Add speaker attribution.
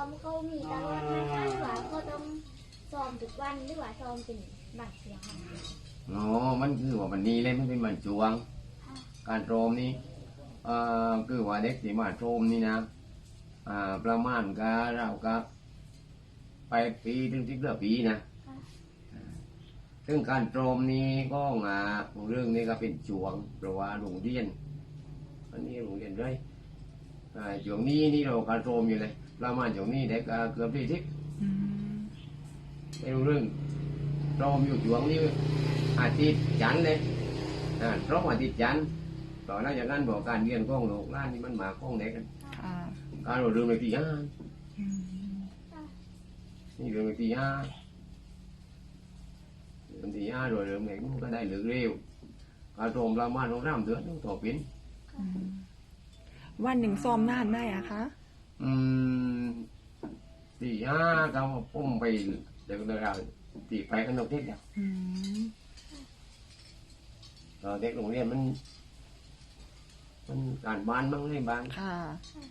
Speaker 1: อมเขามีตลอดไหมคะหรือว่าเขาต้องซ้อมทุกวันหรือว่าซ้อมเป็นบางเสียงค่ะ
Speaker 2: อ๋อมันคือว่ามันดีเลยมันเป็นมันจวง การโทรมนี่เอ่อคือว่าเด็กที่มาโทรมนี่นะอ่าประมาณก็เราก็ไปปีถึงที่เกือบปีนะซึ่งการโทรมนี้ก็งาเรื่องนี้ก็เป็นจวงเพราะว่าโรงเรียนอันนี้โรงเรียนด้วยอ่าช่วงนี้นี่เราการโทรมอยู่เลย ประมาณช่วงนี้เด็กก็เกือบที่ทิพ
Speaker 3: อืม
Speaker 2: ไม่รู้เรื่องโทรมอยู่ช่วงนี้อาทิตย์จันทร์เลยอ่าโทรมอาทิตย์จันทร์ต่อหลังจากนั้นบอกการเรียนของโรงร้านนี่มันมาของเด็กกัน
Speaker 3: ค่ะ
Speaker 2: การเราเรื่องในที่ห้า
Speaker 3: อืม
Speaker 2: นี่เรื่องในที่ห้าเรื่องที่ห้า rồi เรื่องไหนมันก็ได้เหลือเร็วการโทรมประมาณสองสามเดือนต้องต่อเป็น
Speaker 3: อืมวันหนึ่งซ้อมนานไหมอะคะ
Speaker 2: อืมที่ห้าก็พุ่มไปเดี๋ยวเราตีไปกันตรงที่เดียว
Speaker 3: อืม
Speaker 2: ตอนเด็กโรงเรียนมัน มันการบ้านบ้างไม่บ้าน
Speaker 3: ค่ะ
Speaker 1: ค่ะ